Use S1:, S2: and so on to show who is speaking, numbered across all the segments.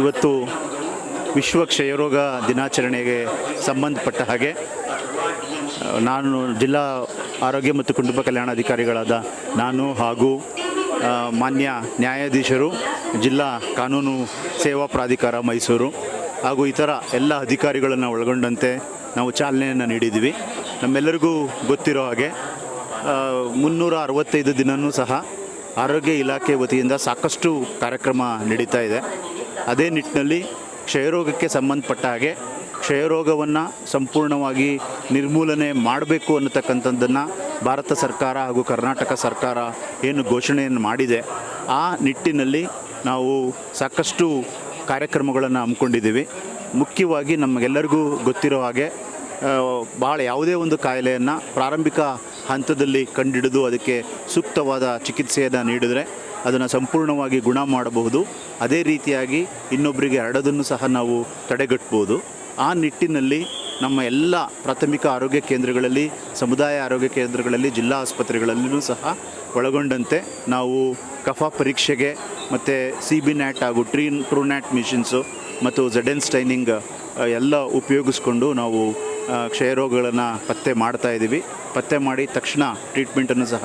S1: ಇವತ್ತು ವಿಶ್ವ ಕ್ಷಯರೋಗ ದಿನಾಚರಣೆಗೆ ಸಂಬಂಧಪಟ್ಟ ಹಾಗೆ ನಾನು ಜಿಲ್ಲಾ ಆರೋಗ್ಯ ಮತ್ತು ಕುಟುಂಬ ಕಲ್ಯಾಣ ಅಧಿಕಾರಿಗಳಾದ ನಾನು ಹಾಗೂ ಮಾನ್ಯ ನ್ಯಾಯಾಧೀಶರು, ಜಿಲ್ಲಾ ಕಾನೂನು ಸೇವಾ ಪ್ರಾಧಿಕಾರ ಮೈಸೂರು ಹಾಗೂ ಇತರ ಎಲ್ಲ ಅಧಿಕಾರಿಗಳನ್ನು ಒಳಗೊಂಡಂತೆ ನಾವು ಚಾಲನೆಯನ್ನು ನೀಡಿದ್ದೀವಿ. ನಮ್ಮೆಲ್ಲರಿಗೂ ಗೊತ್ತಿರೋ ಹಾಗೆ ಮುನ್ನೂರ ಅರವತ್ತೈದು ದಿನವೂ ಸಹ ಆರೋಗ್ಯ ಇಲಾಖೆ ವತಿಯಿಂದ ಸಾಕಷ್ಟು ಕಾರ್ಯಕ್ರಮ ನಡೀತಾ ಇದೆ. ಅದೇ ನಿಟ್ಟಿನಲ್ಲಿ ಕ್ಷಯರೋಗಕ್ಕೆ ಸಂಬಂಧಪಟ್ಟ ಹಾಗೆ ಕ್ಷಯರೋಗವನ್ನು ಸಂಪೂರ್ಣವಾಗಿ ನಿರ್ಮೂಲನೆ ಮಾಡಬೇಕು ಅನ್ನತಕ್ಕಂಥದ್ದನ್ನು ಭಾರತ ಸರ್ಕಾರ ಹಾಗೂ ಕರ್ನಾಟಕ ಸರ್ಕಾರ ಏನು ಘೋಷಣೆಯನ್ನು ಮಾಡಿದೆ, ಆ ನಿಟ್ಟಿನಲ್ಲಿ ನಾವು ಸಾಕಷ್ಟು ಕಾರ್ಯಕ್ರಮಗಳನ್ನು ಹಮ್ಮಿಕೊಂಡಿದ್ದೀವಿ. ಮುಖ್ಯವಾಗಿ ನಮಗೆಲ್ಲರಿಗೂ ಗೊತ್ತಿರೋ ಹಾಗೆ ಭಾಳ ಯಾವುದೇ ಒಂದು ಕಾಯಿಲೆಯನ್ನು ಪ್ರಾರಂಭಿಕ ಹಂತದಲ್ಲಿ ಕಂಡಿಡಿದು ಅದಕ್ಕೆ ಸೂಕ್ತವಾದ ಚಿಕಿತ್ಸೆಯನ್ನು ನೀಡಿದರೆ ಅದನ್ನು ಸಂಪೂರ್ಣವಾಗಿ ಗುಣ ಮಾಡಬಹುದು. ಅದೇ ರೀತಿಯಾಗಿ ಇನ್ನೊಬ್ಬರಿಗೆ ಹರಡೋದನ್ನು ಸಹ ನಾವು ತಡೆಗಟ್ಬೋದು ಆ ನಿಟ್ಟಿನಲ್ಲಿ ನಮ್ಮ ಎಲ್ಲ ಪ್ರಾಥಮಿಕ ಆರೋಗ್ಯ ಕೇಂದ್ರಗಳಲ್ಲಿ, ಸಮುದಾಯ ಆರೋಗ್ಯ ಕೇಂದ್ರಗಳಲ್ಲಿ, ಜಿಲ್ಲಾ ಆಸ್ಪತ್ರೆಗಳಲ್ಲಿಯೂ ಸಹ ಒಳಗೊಂಡಂತೆ ನಾವು ಕಫ ಪರೀಕ್ಷೆಗೆ ಮತ್ತು ಸಿ ಬಿ ನ್ಯಾಟ್ ಹಾಗೂ ಟ್ರೀ ಟ್ರೂ ನ್ಯಾಟ್ ಮಿಷಿನ್ಸು ಮತ್ತು ಜೆಡೆನ್ ಸ್ಟೈನಿಂಗ್ ಎಲ್ಲ ಉಪಯೋಗಿಸ್ಕೊಂಡು ನಾವು ಕ್ಷಯರೋಗಗಳನ್ನು ಪತ್ತೆ ಮಾಡ್ತಾ ಇದ್ದೀವಿ. ಪತ್ತೆ ಮಾಡಿ ತಕ್ಷಣ ಟ್ರೀಟ್ಮೆಂಟನ್ನು ಸಹ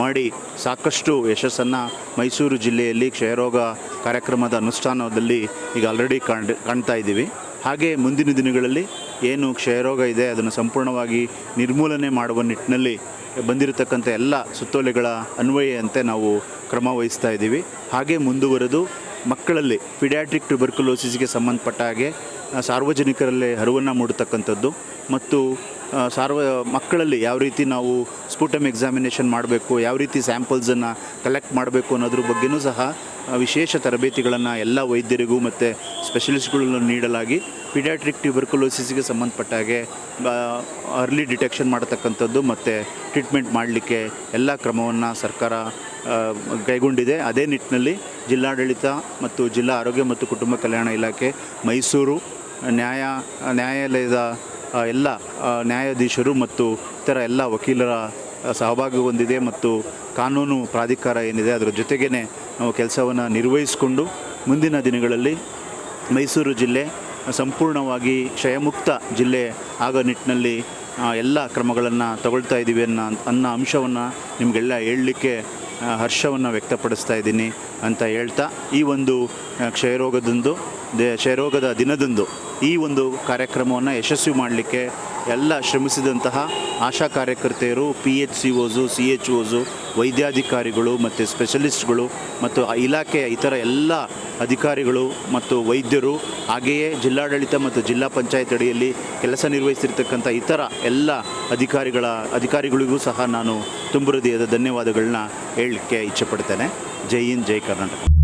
S1: ಮಾಡಿ ಸಾಕಷ್ಟು ಯಶಸ್ಸನ್ನು ಮೈಸೂರು ಜಿಲ್ಲೆಯಲ್ಲಿ ಕ್ಷಯರೋಗ ಕಾರ್ಯಕ್ರಮದ ಅನುಷ್ಠಾನದಲ್ಲಿ ಈಗ ಆಲ್ರೆಡಿ ಕಾಣ್, ಕಾಣ್ತಾ ಇದ್ದೀವಿ. ಹಾಗೆ ಮುಂದಿನ ದಿನಗಳಲ್ಲಿ ಏನು ಕ್ಷಯರೋಗ ಇದೆ ಅದನ್ನು ಸಂಪೂರ್ಣವಾಗಿ ನಿರ್ಮೂಲನೆ ಮಾಡುವ ನಿಟ್ಟಿನಲ್ಲಿ ಬಂದಿರತಕ್ಕಂಥ ಎಲ್ಲ ಸುತ್ತೋಲೆಗಳ ಅನ್ವಯಂತೆ ನಾವು ಕ್ರಮ ವಹಿಸ್ತಾ ಇದ್ದೀವಿ. ಹಾಗೆ ಮುಂದುವರೆದು ಮಕ್ಕಳಲ್ಲಿ ಪಿಡ್ಯಾಟ್ರಿಕ್ ಟ್ಯೂಬರ್ಕುಲೋಸಿಸ್ಗೆ ಸಂಬಂಧಪಟ್ಟ ಹಾಗೆ ಸಾರ್ವಜನಿಕರಲ್ಲಿ ಅರಿವನ್ನು ಮೂಡತಕ್ಕಂಥದ್ದು ಮತ್ತು ಸಾರ್ವ, ಮಕ್ಕಳಲ್ಲಿ ಯಾವ ರೀತಿ ನಾವು ಸ್ಪೂಟಮ್ ಎಕ್ಸಾಮಿನೇಷನ್ ಮಾಡಬೇಕು, ಯಾವ ರೀತಿ ಸ್ಯಾಂಪಲ್ಸನ್ನು ಕಲೆಕ್ಟ್ ಮಾಡಬೇಕು ಅನ್ನೋದ್ರ ಬಗ್ಗೆನೂ ಸಹ ವಿಶೇಷ ತರಬೇತಿಗಳನ್ನು ಎಲ್ಲ ವೈದ್ಯರಿಗೂ ಮತ್ತು ಸ್ಪೆಷಲಿಸ್ಟ್ಗಳನ್ನು ನೀಡಲಾಗಿ ಪಿಡ್ಯಾಟ್ರಿಕ್ ಟ್ಯೂಬರ್ಕುಲೋಸಿಸ್ಗೆ ಸಂಬಂಧಪಟ್ಟ ಹಾಗೆ ಅರ್ಲಿ ಡಿಟೆಕ್ಷನ್ ಮಾಡತಕ್ಕಂಥದ್ದು ಮತ್ತು ಟ್ರೀಟ್ಮೆಂಟ್ ಮಾಡಲಿಕ್ಕೆ ಎಲ್ಲ ಕ್ರಮವನ್ನು ಸರ್ಕಾರ ಕೈಗೊಂಡಿದೆ. ಅದೇ ನಿಟ್ಟಿನಲ್ಲಿ ಜಿಲ್ಲಾಡಳಿತ ಮತ್ತು ಜಿಲ್ಲಾ ಆರೋಗ್ಯ ಮತ್ತು ಕುಟುಂಬ ಕಲ್ಯಾಣ ಇಲಾಖೆ, ಮೈಸೂರು ನ್ಯಾಯ, ನ್ಯಾಯಾಲಯದ ಎಲ್ಲ ನ್ಯಾಯಾಧೀಶರು ಮತ್ತು ಇತರ ಎಲ್ಲ ವಕೀಲರ ಸಹಭಾಗಿ ಹೊಂದಿದೆ ಮತ್ತು ಕಾನೂನು ಪ್ರಾಧಿಕಾರ ಏನಿದೆ ಅದರ ಜೊತೆಗೇ ನಾವು ಕೆಲಸವನ್ನು ನಿರ್ವಹಿಸಿಕೊಂಡು ಮುಂದಿನ ದಿನಗಳಲ್ಲಿ ಮೈಸೂರು ಜಿಲ್ಲೆ ಸಂಪೂರ್ಣವಾಗಿ ಕ್ಷಯಮುಕ್ತ ಜಿಲ್ಲೆ ಆಗೋ ನಿಟ್ಟಿನಲ್ಲಿ ಎಲ್ಲ ಕ್ರಮಗಳನ್ನು ತಗೊಳ್ತಾ ಇದ್ದೀವಿ ಅನ್ನೋ ಅನ್ನೋ ಅಂಶವನ್ನು ನಿಮಗೆಲ್ಲ ಹೇಳಲಿಕ್ಕೆ ಹರ್ಷವನ್ನು ವ್ಯಕ್ತಪಡಿಸ್ತಾ ಇದ್ದೀನಿ ಅಂತ ಹೇಳ್ತಾ ಈ ಒಂದು ಕ್ಷಯರೋಗದಂದು, ದೇ, ಕ್ಷಯರೋಗದ ದಿನದಂದು ಈ ಒಂದು ಕಾರ್ಯಕ್ರಮವನ್ನು ಯಶಸ್ವಿ ಮಾಡಲಿಕ್ಕೆ ಎಲ್ಲ ಶ್ರಮಿಸಿದಂತಹ ಆಶಾ ಕಾರ್ಯಕರ್ತೆಯರು P H C Os C H Os ವೈದ್ಯಾಧಿಕಾರಿಗಳು ಮತ್ತು ಸ್ಪೆಷಲಿಸ್ಟ್ಗಳು ಮತ್ತು ಇಲಾಖೆಯ ಇತರ ಎಲ್ಲ ಅಧಿಕಾರಿಗಳು ಮತ್ತು ವೈದ್ಯರು, ಹಾಗೆಯೇ ಜಿಲ್ಲಾಡಳಿತ ಮತ್ತು ಜಿಲ್ಲಾ ಪಂಚಾಯತ್ ಅಡಿಯಲ್ಲಿ ಕೆಲಸ ನಿರ್ವಹಿಸಿರ್ತಕ್ಕಂಥ ಇತರ ಎಲ್ಲ ಅಧಿಕಾರಿಗಳ, ಅಧಿಕಾರಿಗಳಿಗೂ ಸಹ ನಾನು ತುಂಬ ಹೃದಯದ ಧನ್ಯವಾದಗಳನ್ನ ಹೇಳಲಿಕ್ಕೆ ಇಚ್ಛೆಪಡ್ತೇನೆ. ಜೈ ಹಿಂದ್, ಜೈ ಕರ್ನಾಟಕ.